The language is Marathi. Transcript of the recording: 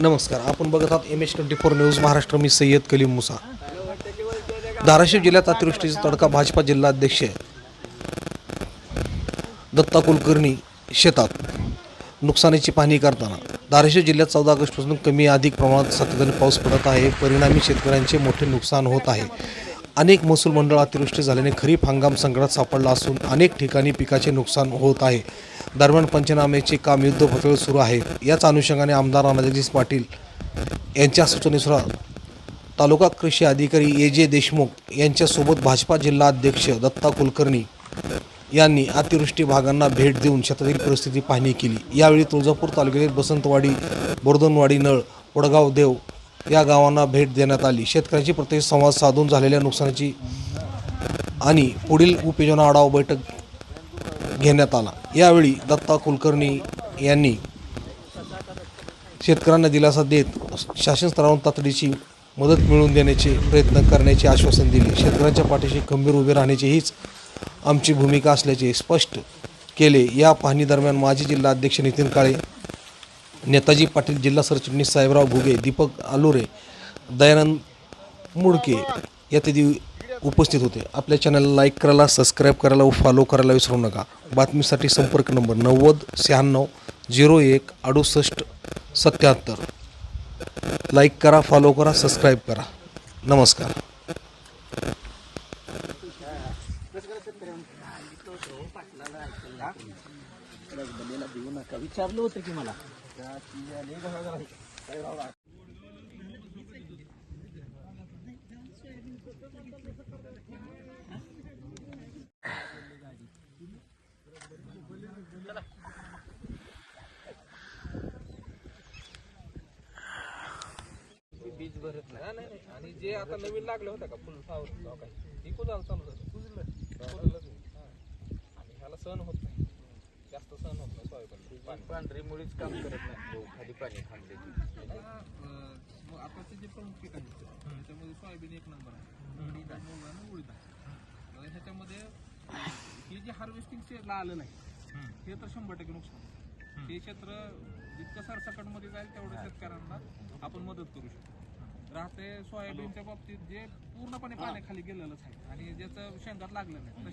नमस्कार आपण बघत आहात M H twenty four news Maharashtra. मी सय्यद कलीम मुसा. धाराशिव जिल्ह्यात अतिवृष्टीचा तडका भाजपा जिल्हाध्यक्ष दत्ता कुलकर्णी शेतात नुकसानीची पाहणी करताना. धाराशिव जिल्ह्यात चौदा ऑगस्टपासून कमी अधिक प्रमाणात सातत्याने पाऊस पडत आहे. परिणामी शेतकऱ्यांचे मोठे नुकसान होत आहे. अनेक महसूल मंडळ अतिवृष्टी झाल्याने खरीप हंगाम संकटात सापडला असून अनेक ठिकाणी पिकाचे नुकसान होत आहे. दरम्यान पंचनामेचे काम युद्ध पातळीवर सुरू आहे. याच अनुषंगाने आमदार राणाजगदीश पाटील यांच्या सूचनेनुसार तालुका कृषी अधिकारी ए जे देशमुख यांच्यासोबत भाजपा जिल्हा अध्यक्ष दत्ता कुलकर्णी यांनी अतिवृष्टी भागांना भेट देऊन शेतातील परिस्थिती पाहणी केली. यावेळी तुळजापूर तालुक्यातील बसंतवाडी बोरदनवाडी नळ वडगाव देव या गावांना भेट देण्यात आली. शेतकऱ्यांची प्रत्यक्ष संवाद साधून झालेल्या नुकसानाची आणि पुढील उपयोजना आढावा बैठक घेण्यात आला. यावेळी दत्ता कुलकर्णी यांनी शेतकऱ्यांना दिलासा देत शासन स्तरावरून तातडीची मदत मिळवून देण्याचे प्रयत्न करण्याचे आश्वासन दिले. शेतकऱ्यांच्या पाठीशी खंबीर उभे राहण्याची हीच आमची भूमिका असल्याचे स्पष्ट केले. या पाहणी दरम्यान माजी जिल्हा अध्यक्ष नितीन काळे नेताजी पाटील जिल्हा सरचिटणीस साहेबराव घुगे दीपक आलुरे दयानंद मुडके यादी उपस्थित होते. आपल्या चॅनलला लाईक करायला सबस्क्राईब करायला व फॉलो करायला विसरू नका. बातमीसाठी संपर्क नंबर नव्वद शहाण्णव झिरो एक अडुसष्ट सत्याहत्तर. लाईक करा फॉलो करा सबस्क्राईब करा. नमस्कार. विचारलं होतं की मला बीज भरत नाही. नाही नाही. आणि जे आता नवीन लागलं होतं का फुल फ्लावर काय ती कुजाला चालू झालं? कुजलं. हा. आणि ह्याला सहन होत नाही. जास्त सहन होत नाही सोयाबीन पांढरी मुळीच काम करत नाही. खाली पाणी थांबले आताचे जे प्रमुख पीक आहे त्याच्यामध्ये सोयाबीन एक नंबर आहे. उडीद मूग आहे आणि उडीद आहे. ह्याच्यामध्ये हे जे हार्वेस्टिंग आलं नाही हे तर शंभर टक्के नुकसान. हे क्षेत्र जितकं सरसकटमध्ये जाईल तेवढं शेतकऱ्यांना आपण मदत करू शकतो. राहते सोयाबीनच्या बाबतीत जे पूर्णपणे पाण्याखाली गेलेलंच आहे आणि ज्याचं शेंगात लागलं नाही